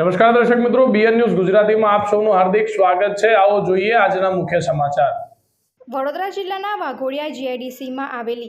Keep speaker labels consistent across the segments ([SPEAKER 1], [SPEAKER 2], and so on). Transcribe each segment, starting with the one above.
[SPEAKER 1] નમસ્કાર દર્શક મિત્રો બીએન ન્યૂઝ ગુજરાતીમાં આપ સૌનું હાર્દિક સ્વાગત છે. આવો જોઈએ આજના મુખ્ય સમાચાર.
[SPEAKER 2] વડોદરા જિલ્લાના વાઘોડિયા જીઆઈડીસીમાં આવેલી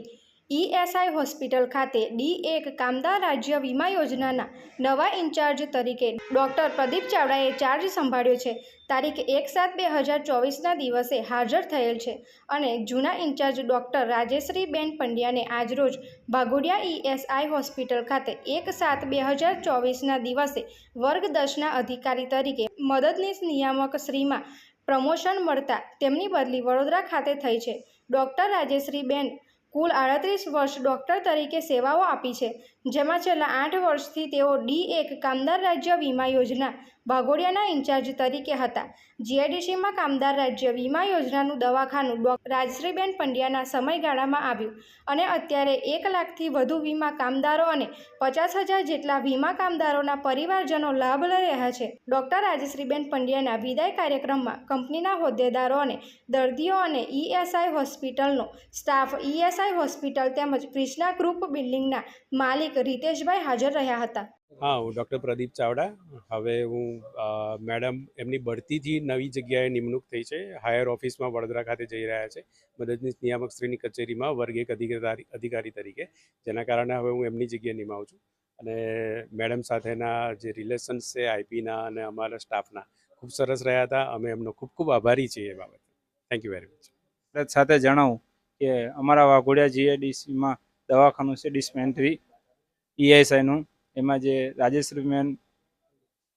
[SPEAKER 2] ઈએસઆઈ હોસ્પિટલ ખાતે ડી એક કામદાર રાજ્ય વીમા યોજનાના નવા ઇન્ચાર્જ તરીકે ડૉક્ટર પ્રદીપ ચાવડાએ ચાર્જ સંભાળ્યો છે. તારીખ એક સાત બે હજાર ચોવીસના દિવસે હાજર થયેલ છે અને જૂના ઇન્ચાર્જ ડૉક્ટર રાજેશ્રીબેન પંડ્યાને આજરોજ ભાગોડિયા ઈએસઆઈ હોસ્પિટલ ખાતે એક સાત બે હજાર ચોવીસના દિવસે વર્ગ અધિકારી તરીકે મદદનીશ નિયામક શ્રીમાં પ્રમોશન મળતા તેમની બદલી વડોદરા ખાતે થઈ છે. ડૉક્ટર રાજેશ્રીબેન કુલ આડત્રીસ વર્ષ ડૉક્ટર તરીકે સેવાઓ આપી છે. જેમાં છેલ્લા આઠ વર્ષથી તેઓ ડી એક કામદાર રાજ્ય વીમા યોજના વાઘોડિયાના ઇન્ચાર્જ તરીકે હતા. જીઆઈડીસીમાં કામદાર રાજ્ય વીમા યોજનાનું દવાખાનું રાજશ્રીબેન પંડ્યાના સમયગાળામાં આવ્યું અને અત્યારે એક લાખથી વધુ વીમા કામદારો અને પચાસ હજાર જેટલા વીમા કામદારોના પરિવારજનો લાભ લઈ રહ્યા છે. ડૉક્ટર રાજશ્રીબેન પંડ્યાના વિદાય કાર્યક્રમમાં કંપનીના હોદ્દેદારો અને દર્દીઓ અને ઈએસઆઈ હોસ્પિટલનો સ્ટાફ ઈએસઆઈ હોસ્પિટલ તેમજ ક્રિષ્ના ગ્રુપ બિલ્ડિંગના માલિક રીતેશભાઈ હાજર રહ્યા હતા.
[SPEAKER 3] હા, હું ડૉક્ટર પ્રદીપ ચાવડા. હવે હું મેડમ, એમની બઢતીથી નવી જગ્યાએ નિમણૂક થઈ છે. હાયર ઓફિસમાં વડોદરા ખાતે જઈ રહ્યા છે. મદદનીશ નિયામક શ્રીની કચેરીમાં વર્ગ એક અધિકારી તરીકે. જેના કારણે હવે હું એમની જગ્યાએ નિમાવું છું. અને મેડમ સાથેના જે રિલેશન્સ છે આઈપીના અને અમારા સ્ટાફના, ખૂબ સરસ રહ્યા હતા. અમે એમનો ખૂબ ખૂબ આભારી છીએ એ બાબતે. થેન્ક યુ વેરી મચ
[SPEAKER 4] સાથે જણાવું કે અમારા વાઘોડિયા જીએડીસીમાં દવાખાનું છે, ડિસ્પેન્સરી ઈએસઆઈનું એમાં જે રાજેશ્રીબેન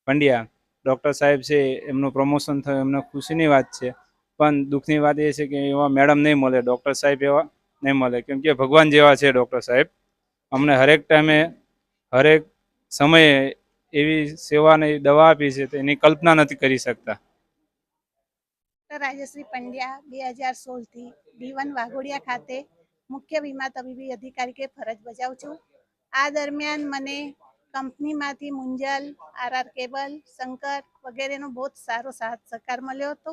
[SPEAKER 4] પંડ્યા ડૉક્ટર સાહેબ છે, એમનું પ્રમોશન થયું, એમને ખુશીની વાત છે. પણ દુઃખની વાત એ છે કે એવા મેડમ નહીં મળે ડૉક્ટર સાહેબ એવા નહીં મળે. કેમ કે ભગવાન જેવા છે ડૉક્ટર સાહેબ. અમને હરેક ટાઈમે હરેક સમયે એવી સેવાને દવા આપી છે એની કલ્પના નથી કરી શકતા.
[SPEAKER 5] રાજશ્રી પંડ્યા, બે હજાર સોળથી દીવન વાઘોડિયા ખાતે મુખ્ય વીમા તબીબી અધિકારી કે ફરજ બજાવું છું. આ દરમિયાન મને કંપનીમાંથી મુંજલ આરઆર કેબલ શંકર વગેરેનો બહુ જ સારો સાથ સહકાર મળ્યો હતો.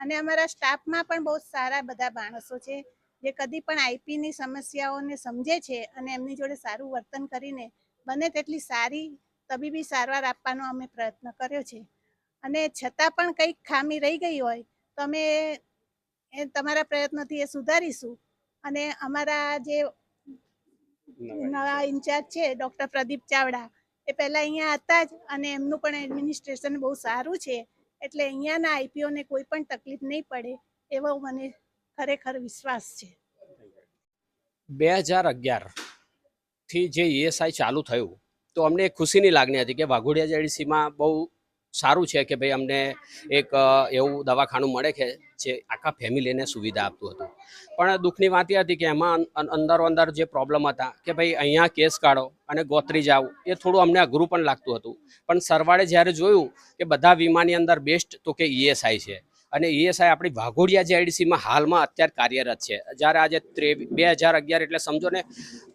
[SPEAKER 5] અને અમારા સ્ટાફમાં પણ બહુ સારા બધા માણસો છે જે કદી પણ આઈપીની સમસ્યાઓને સમજે છે અને એમની જોડે સારું વર્તન કરીને બને તેટલી સારી તબીબી સારવાર આપવાનો અમે પ્રયત્ન કર્યો છે. અને છતાં પણ કંઈક ખામી રહી ગઈ હોય તો અમે એ તમારા પ્રયત્નોથી એ સુધારીશું. અને અમારા જે નવા ઇન્ચાર્જ છે ડૉક્ટર પ્રદીપ ચાવડા એ પહેલાં અહીંયા હતા જ અને એમનું પણ એડમિનિસ્ટ્રેશન બહુ સારું છે. એટલે અહીંયાના આઈપીઓને કોઈ પણ તકલીફ નહીં પડે એવો મને ખરેખર વિશ્વાસ છે.
[SPEAKER 6] બે હજાર અગિયારથી જે ઈએસઆઈ ચાલુ થયું, તો અમને ખુશીની લાગણી હતી કે વાઘોડિયા જેડીસીમાં બહુ સારું છે કે ભાઈ અમને એક એવું દવાખાનું મળે કે જે આખા ફેમિલીને સુવિધા આપતું હતું. પણ દુઃખની વાત એ હતી કે એમાં અંદરો અંદર જે પ્રોબ્લેમ હતા કે ભાઈ અહીંયા કેસ કાઢો અને ગોતરી જાવ એ થોડું અમને અઘરું પણ લાગતું હતું. પણ સરવાળે જ્યારે જોયું કે બધા વીમાની અંદર બેસ્ટ તો કે ઈએસઆઈ છે. અને ઈએસઆઈ આપણી વાઘોડિયા જેડીસીમાં હાલમાં અત્યારે કાર્યરત છે. જ્યારે આજે બે હજાર અગિયાર એટલે સમજો ને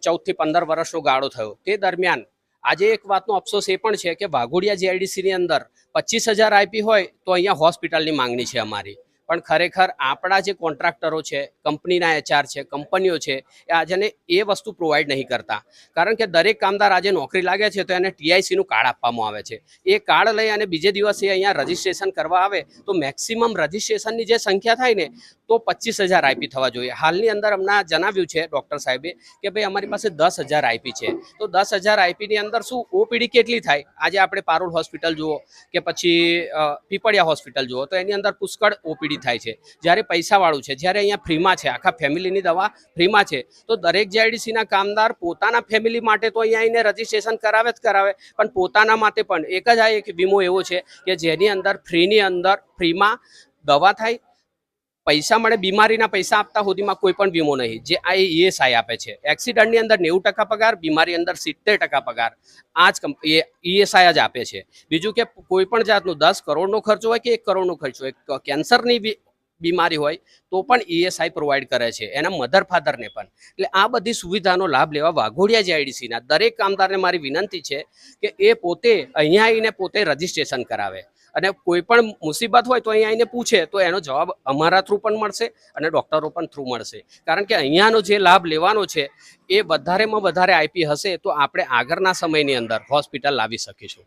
[SPEAKER 6] ચૌદથી પંદર વર્ષનો ગાળો થયો. તે દરમિયાન આજે એક વાતનો અફસોસ એ પણ છે કે વાઘોડિયા જીઆઈડીસીની અંદર પચીસ હજાર આઈપી હોય તો અહીંયા હોસ્પિટલની માંગણી છે અમારી. પણ ખરેખર આપણા જે કોન્ટ્રાક્ટરો છે, કંપનીના એચઆર છે, કંપનીઓ છે, એ આજને એ વસ્તુ પ્રોવાઈડ નહીં કરતા. કારણ કે દરેક કામદાર આજે નોકરી લાગે છે તો એને ટીઆઈસીનું કાર્ડ આપવામાં આવે છે. એ કાર્ડ લઈ અને બીજે દિવસે અહીંયા રજીસ્ટ્રેશન કરવા આવે તો મેક્સિમમ રજીસ્ટ્રેશનની જે સંખ્યા થાય ને તો પચીસ હજાર આઈપી થવા જોઈએ. હાલની અંદર હમણાં જણાવ્યું છે ડૉક્ટર સાહેબે કે ભાઈ અમારી પાસે દસ હજાર આઈપી છે. તો દસ હજાર આઈપીની અંદર શું ઓપીડી કેટલી થાય? આજે આપણે પારોલ હોસ્પિટલ જુઓ કે પછી પીપળિયા હોસ્પિટલ જુઓ તો એની અંદર પુષ્કળ ઓપીડી થાય છે. જ્યારે પૈસાવાળું છે, જ્યારે અહીંયા ફ્રીમાં છે, આખા ફેમિલીની દવા ફ્રીમાં છે, તો દરેક જેઆઈડીસીના કામદાર પોતાના ફેમિલી માટે તો અહીંયા આવીને રજીસ્ટ્રેશન કરાવે જ કરાવે. પણ પોતાના માટે પણ એક જ આ એક વીમો એવો છે કે જેની અંદર ફ્રીની અંદર ફ્રીમાં દવા થાય પૈસા મળે, બીમારીના પૈસા આપતા સુધીમાં કોઈ પણ વીમો નહીં. જે આ ઈએસઆઈ આપે છે. એક્સિડન્ટની અંદર નેવું ટકા પગાર, બીમારી અંદર સિત્તેર ટકા પગાર. આ જ કંપ- એ ઈએસઆઈ જ આપે છે. બીજું કે કોઈ પણ જાતનું દસ કરોડનો ખર્ચો હોય કે એક કરોડનો ખર્ચો હોય કેન્સરની બીમારી હોય, તો પણ ઈએસઆઈ પ્રોવાઈડ કરે છે. એના મધર ફાધરને પણ. એટલે આ બધી સુવિધાનો લાભ લેવા વાઘોડિયા જીઆઈડીસીના દરેક કામદારને મારી વિનંતી છે કે એ પોતે અહીંયા આવીને પોતે રજીસ્ટ્રેશન કરાવે. અને કોઈ પણ મુસીબત હોય તો અહીંયા આવીને પૂછે, તો એનો જવાબ અમારા થ્રુ પણ મળશે અને ડૉક્ટરો પણ થ્રુ મળશે. કારણ કે અહીંયાનો જે લાભ લેવાનો છે, એ વધારેમાં વધારે આઈપી હશે તો આપણે આગળના સમયની અંદર હોસ્પિટલ લાવી શકીશું.